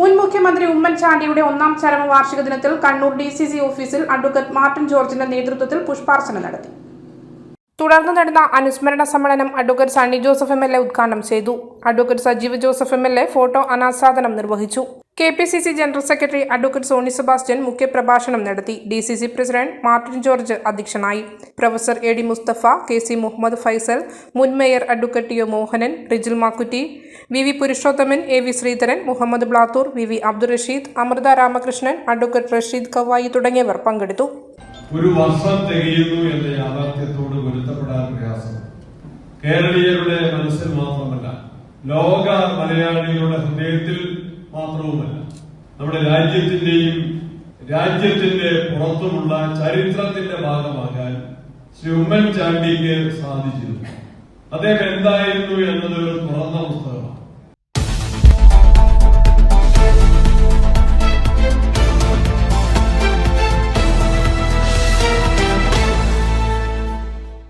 മുൻ മുഖ്യമന്ത്രി ഉമ്മൻചാണ്ടിയുടെ ഒന്നാം ചരമ വാർഷിക ദിനത്തിൽ കണ്ണൂർ ഡി സി സി ഓഫീസിൽ അഡ്വക്കേറ്റ് മാർട്ടിൻ ജോർജിന്റെ നേതൃത്വത്തിൽ പുഷ്പാർച്ചന നടത്തി. തുടർന്ന് നടന്ന അനുസ്മരണ സമ്മേളനം advocate Sunny Joseph M L A ഉദ്ഘാടനം ചെയ്തു. Advocate Sajeev Joseph M L A photo അനാച്ഛാദനം നിർവഹിച്ചു. K P C C general secretary advocate Sony Sebastian മുഖ്യപ്രഭാഷണം നടത്തി. D C C president Martin George അധ്യക്ഷനായി. Professor A D Mustafa K C Muhammad Faisal മുൻ mayor advocate O Mohanan Rijil Makkutty V V Purushothaman A V Sreedharan Muhammad Blathur V V Abdul Rasheed Amrutha Ramakrishnan advocate Rasheed Kavayi തുടങ്ങിയവർ പങ്കെടുത്തു. ഒരു വർഷം തികയുന്നു എന്ന യാഥാർത്ഥ്യത്തോട് പൊരുത്തപ്പെടാൻ പ്രയാസം. കേരളീയരുടെ മനസ്സിൽ മാത്രമല്ല ലോക മലയാളികളുടെ ഹൃദയത്തിൽ മാത്രവുമല്ല നമ്മുടെ രാജ്യത്തിന്റെയും രാജ്യത്തിന്റെ പുറത്തുമുള്ള ചരിത്രത്തിന്റെ ഭാഗമാകാൻ ശ്രീ ഉമ്മൻചാണ്ടിക്ക് സാധിച്ചിരുന്നു. അദ്ദേഹം എന്തായിരുന്നു എന്നത് തുറന്ന